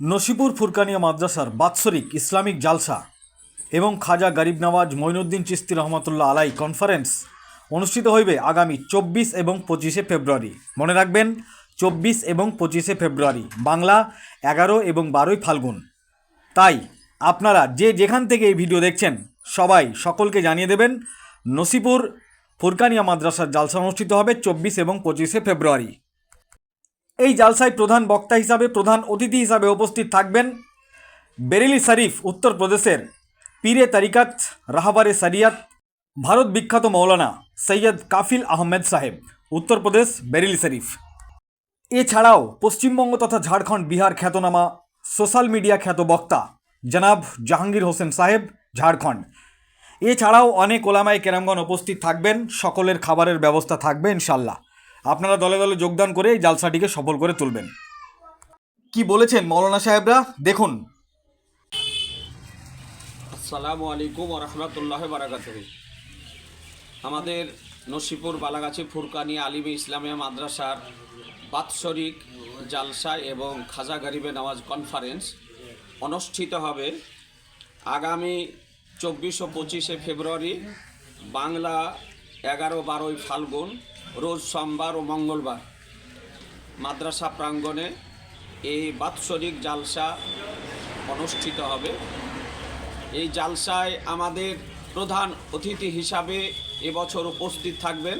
নসিপুর ফুরকানিয়া মাদ্রাসার বাৎসরিক ইসলামিক জালসা এবং খাজা গরিব নওয়াজ মঈনুদ্দিন চিস্তি রহমতুল্লাহ আলাই কনফারেন্স অনুষ্ঠিত হইবে আগামী চব্বিশ এবং পঁচিশে ফেব্রুয়ারি। মনে রাখবেন, চব্বিশ এবং পঁচিশে ফেব্রুয়ারি, বাংলা এগারো এবং বারোই ফাল্গুন। তাই আপনারা যে যেখান থেকে এই ভিডিও দেখছেন, সবাই সকলকে জানিয়ে দেবেন, নসিপুর ফুরকানিয়া মাদ্রাসার জালসা অনুষ্ঠিত হবে চব্বিশ এবং পঁচিশে ফেব্রুয়ারি। এই জালসায় প্রধান বক্তা হিসাবে প্রধান অতিথি হিসাবে উপস্থিত থাকবেন বেরেলি শরীফ উত্তরপ্রদেশের পীরে তারিকাত, রাহাবারে শরিয়াত ভারত বিখ্যাত মৌলানা সৈয়দ কাফিল আহমেদ সাহেব উত্তরপ্রদেশ বেরেলি শরীফ। এছাড়াও পশ্চিমবঙ্গ তথা ঝাড়খণ্ড বিহার খ্যাতনামা সোশ্যাল মিডিয়া খ্যাত বক্তা জনাব জাহাঙ্গীর হোসেন সাহেব, ঝাড়খণ্ড। এছাড়াও অনেক ওলামাই কেরামগণ উপস্থিত থাকবেন, সকলের খাবারের ব্যবস্থা থাকবে ইনশাল্লাহ। আপনারা দলে দলে যোগদান করে এই জালসাটিকে সফল করে তুলবেন। কি বলেছেন মৌলানা সাহেবরা? দেখুন। আসসালামু আলাইকুম রহমতুল্লাহ বারাকাত আমাদের নসিপুর, বালাগাছি, ফুরকানি, আলিমে ইসলামিয়া মাদ্রাসার বাৎসরিক জালসা এবং খাজা গরিবে নামাজ কনফারেন্স অনুষ্ঠিত হবে আগামী চব্বিশ ও পঁচিশে ফেব্রুয়ারি বাংলা এগারো বারোই ফাল্গুন, রোজ সোমবার ও মঙ্গলবার। মাদ্রাসা প্রাঙ্গণে এই বাৎসরিক জালসা অনুষ্ঠিত হবে। এই জালসায় আমাদের প্রধান অতিথি হিসাবে এবছর উপস্থিত থাকবেন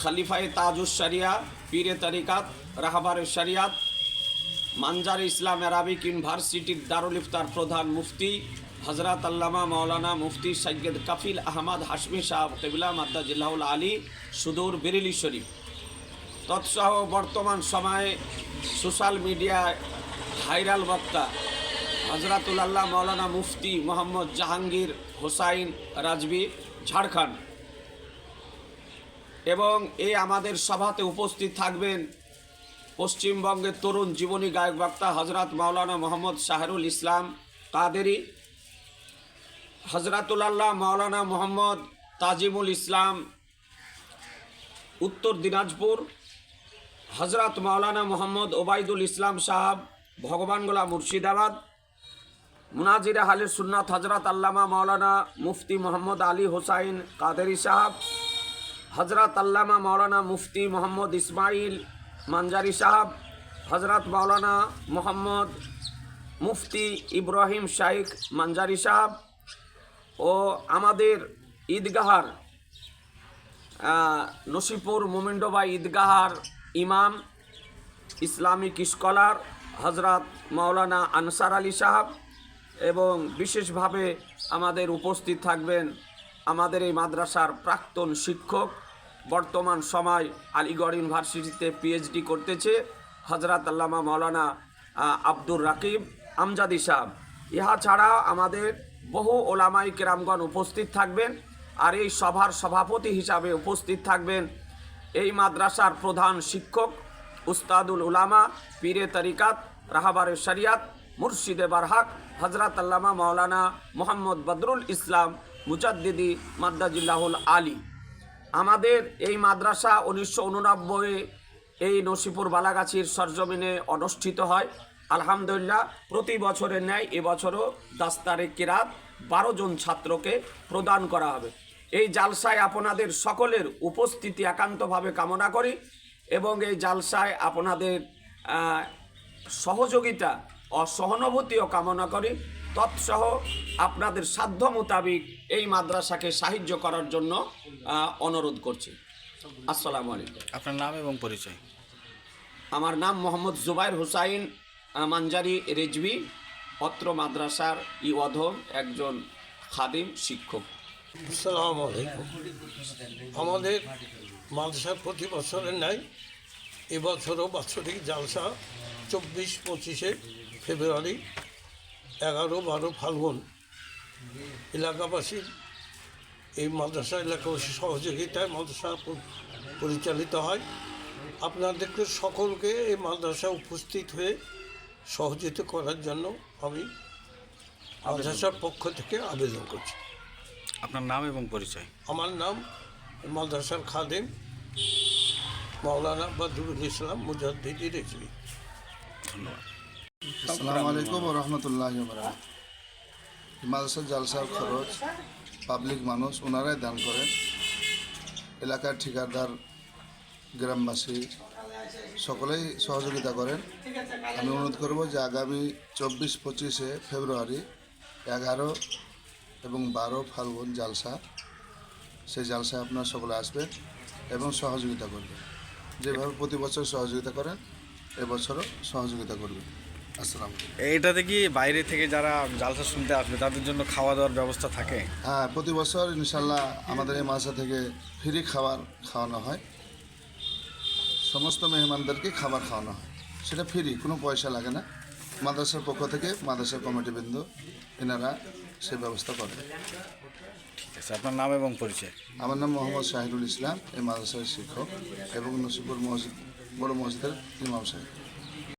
খালিফায়ে তাজুস শরিয়া, পীরে তারিকাত, রাহাবারে শরিয়াত, মানজার ইসলাম অ্যারাবিক ইউনিভার্সিটির দারুল ইফতার প্রধান মুফতি হজরত আল্লামা মৌলানা মুফতি সৈয়দ কাফিল আহমদ হাশমি সাহেব, কেবিলা মাদ্দা জিল্লাউল আলী, সুদূর বেরিলি শরীফ। তৎসহ বর্তমান সময়ে সোশ্যাল মিডিয়ায় ভাইরাল বক্তা হজরাতুল হজরতুল্লাহ মৌলানা মুফতি মোহাম্মদ জাহাঙ্গীর হোসাইন রাজবি ঝাড়খণ্ড। এবং এই আমাদের সভাতে উপস্থিত থাকবেন পশ্চিমবঙ্গের তরুণ জীবনী গায়ক বক্তা হজরত মাওলানা মোহাম্মদ শাহরুল ইসলাম কাদেরি। হজরতুল্লাহ মাওলানা মোহাম্মদ তাজিমুল ইসলাম, উত্তর দিনাজপুর হজরত মাওলানা মোহাম্মদ ওবায়দুল ইসলাম সাহাব ভগবানগোলা মুর্শিদাবাদ, মুনাজির আহলে সুন্নাত হজরত আল্লামা মাওলানা মুফতি মোহাম্মদ আলী হোসাইন কাদেরি সাহাব হজরত আল্লামা মাওলানা মুফতি মোহাম্মদ ইসমাইল মানজারি সাহাব হজরত মাওলানা মোহাম্মদ মুফতি ইব্রাহিম শাইখ মানজারি সাহাব ও আমাদের ঈদগাহার নসিপুর মোমিন্ডোবা ঈদগাহার ইমাম, ইসলামিক স্কলার হজরত মাওলানা আনসার আলী সাহাব এবং বিশেষভাবে আমাদের উপস্থিত থাকবেন আমাদের এই মাদ্রাসার প্রাক্তন শিক্ষক, বর্তমান সময় আলিগড় ইউনিভার্সিটিতে পিএইচডি করতেছে হজরত আল্লামা মাওলানা আব্দুর রাকিব আমজাদি সাহেব। ইহা ছাড়া আমাদের বহু ওলামাই কেরামগণ উপস্থিত থাকবেন আর এই সভার সভাপতি হিসাবে উপস্থিত থাকবেন এই মাদ্রাসার প্রধান শিক্ষক উস্তাদুল উলামা, পীরে তরিকাত, রাহাবারে শরিয়াত, মুর্শিদে বারহাক হজরত আল্লামা মাওলানা মোহাম্মদ বদরুল ইসলাম মুজাদ্দিদি মাদ্দাজিল্লাহুল আলী। আমাদের এই মাদ্রাসা উনিশশো উননব্বই এই নসিপুর বালাগাছির সরজমিনে অনুষ্ঠিত হয়। আলহামদুলিল্লাহ প্রতি বছরের ন্যায় এবছরও দাস্তারে কিরাত বারো জন ছাত্রকে প্রদান করা হবে। এই জালসায় আপনাদের সকলের উপস্থিতি একান্তভাবে কামনা করি এবং এই জালসায় আপনাদের সহযোগিতা ও সহানুভূতিও কামনা করি। তৎসহ আপনাদের সাধ্য মোতাবিক এই মাদ্রাসাকে সাহায্য করার জন্য অনুরোধ করছি। আসসালামু আলাইকুম। আপনার নাম এবং পরিচয়। আমার নাম মোহাম্মদ জুবাইর হুসাইন আহ, মানজারি রেজবি অত্র মাদ্রাসার ই অধম একজন খাদিম শিক্ষক। আলাইকুম। আমাদের মাদ্রাসা প্রতি বছরের ন্যায় এবছরও বাৎসরিক জালসা চব্বিশ পঁচিশে ফেব্রুয়ারি এগারো বারো ফাল্গুন। এলাকাবাসীর এই মাদ্রাসা এলাকাবাসীর সহযোগিতায় মাদ্রাসা পরিচালিত হয়। আপনাদেরকে সকলকে এই মাদ্রাসা উপস্থিত হয়ে সহযোগিতা করার জন্য আমি মাদ্রাসার পক্ষ থেকে আবেদন করছি। আপনার নাম এবং পরিচয়? আমার নাম মাদ্রাসার খাদেম মাওলানা বদরুল ইসলাম মুজাদ্দিদি রেজবি ধন্যবাদ। আসসালামু আলাইকুম ও রহমতুল্লাহ মাদ্রাসা জালসার খরচ পাবলিক মানুষ ওনারাই দান করেন। এলাকার ঠিকাদার গ্রামবাসী সকলেই সহযোগিতা করেন। আমি অনুরোধ করব যে আগামী চব্বিশ পঁচিশে ফেব্রুয়ারি এগারো এবং বারো ফাল্গুন জালসা সেই জালসায় আপনারা সকলে আসবেন এবং সহযোগিতা করবেন। যেভাবে প্রতি বছর সহযোগিতা করেন এবছরও সহযোগিতা করবেন। আসসালামু এইটাতে কি বাইরে থেকে যারা জালসা শুনতে আসবে তাদের জন্য খাওয়া দাওয়ার ব্যবস্থা থাকে? হ্যাঁ প্রতি বছর ইনশাল্লাহ আমাদের এই মাসা থেকে ফ্রি খাবার খাওয়ানো হয়। সমস্ত মেহমানদেরকে খাবার খাওয়ানো হয়। সেটা ফ্রি কোনো পয়সা লাগে না। মাদ্রাসার পক্ষ থেকে মাদ্রাসার কমিটিবৃন্দ এনারা সে ব্যবস্থা করে। ঠিক আছে আপনার নাম এবং পরিচয়। আমার নাম মোহাম্মদ শাহিদুল ইসলাম এই মাদ্রাসার শিক্ষক এবং নসিপুর মসজিদ বড় মসজিদের ইমাম সাহেব।